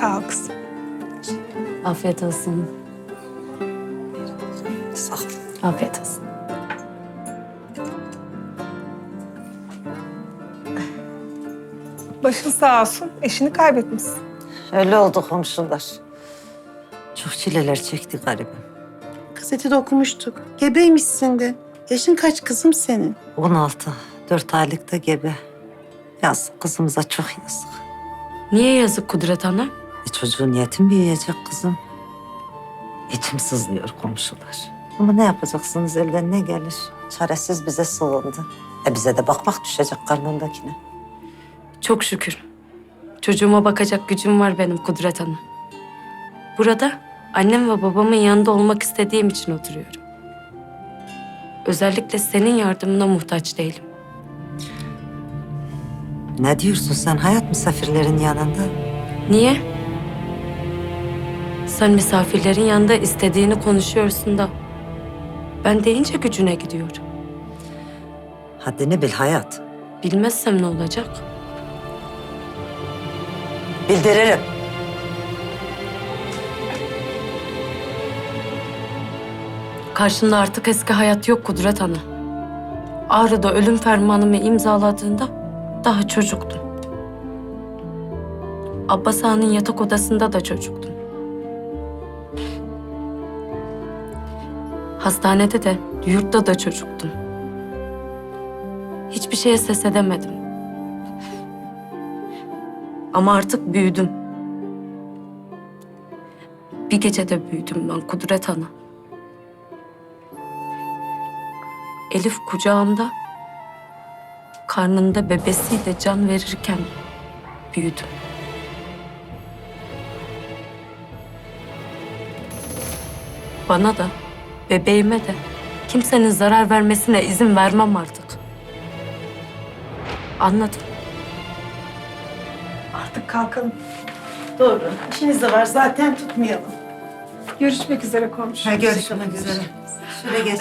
Sağ ol kızım. Afiyet olsun. Sağ ol. Afiyet olsun. Başın sağ olsun. Eşini kaybetmişsin. Öyle oldu komşular. Çok çileler çekti garibim. Gazetede okumuştuk. Gebeymişsin de. Yaşın kaç kızım senin? 16, 4 aylıkta gebe. Yazık kızımıza çok yazık. Niye yazık Kudret Ana? E çocuğun yetim büyüyecek kızım. İçim sızlıyor komşular. Ama ne yapacaksınız elden ne gelir? Çaresiz bize sığındı. E bize de bakmak düşecek karnındakine. Çok şükür. Çocuğuma bakacak gücüm var benim Kudret Ana. Burada annem ve babamın yanında olmak istediğim için oturuyorum. Özellikle senin yardımına muhtaç değilim. Ne diyorsun sen hayat misafirlerin yanında? Niye? Sen misafirlerin yanında istediğini konuşuyorsun da ben deyince gücüne gidiyor. Haddini bil hayat. Bilmezsem ne olacak? Bildiririm. Karşında artık eski hayat yok Kudret Ana. Ağrı'da ölüm fermanımı imzaladığında daha çocuktun. Abbas Ağa'nın yatak odasında da çocuktun. Hastanede de, yurtta da çocuktun. Hiçbir şeye ses edemedim. Ama artık büyüdüm. Bir gecede büyüdüm ben Kudret Ana. Elif kucağımda, karnında bebesiyle can verirken büyüdüm. Bana da, bebeğime de kimsenin zarar vermesine izin vermem artık. Anladım. Artık kalkalım. Doğru. İşiniz de var zaten tutmayalım. Görüşmek üzere komşu. Görüşmek üzere. Şöyle geç.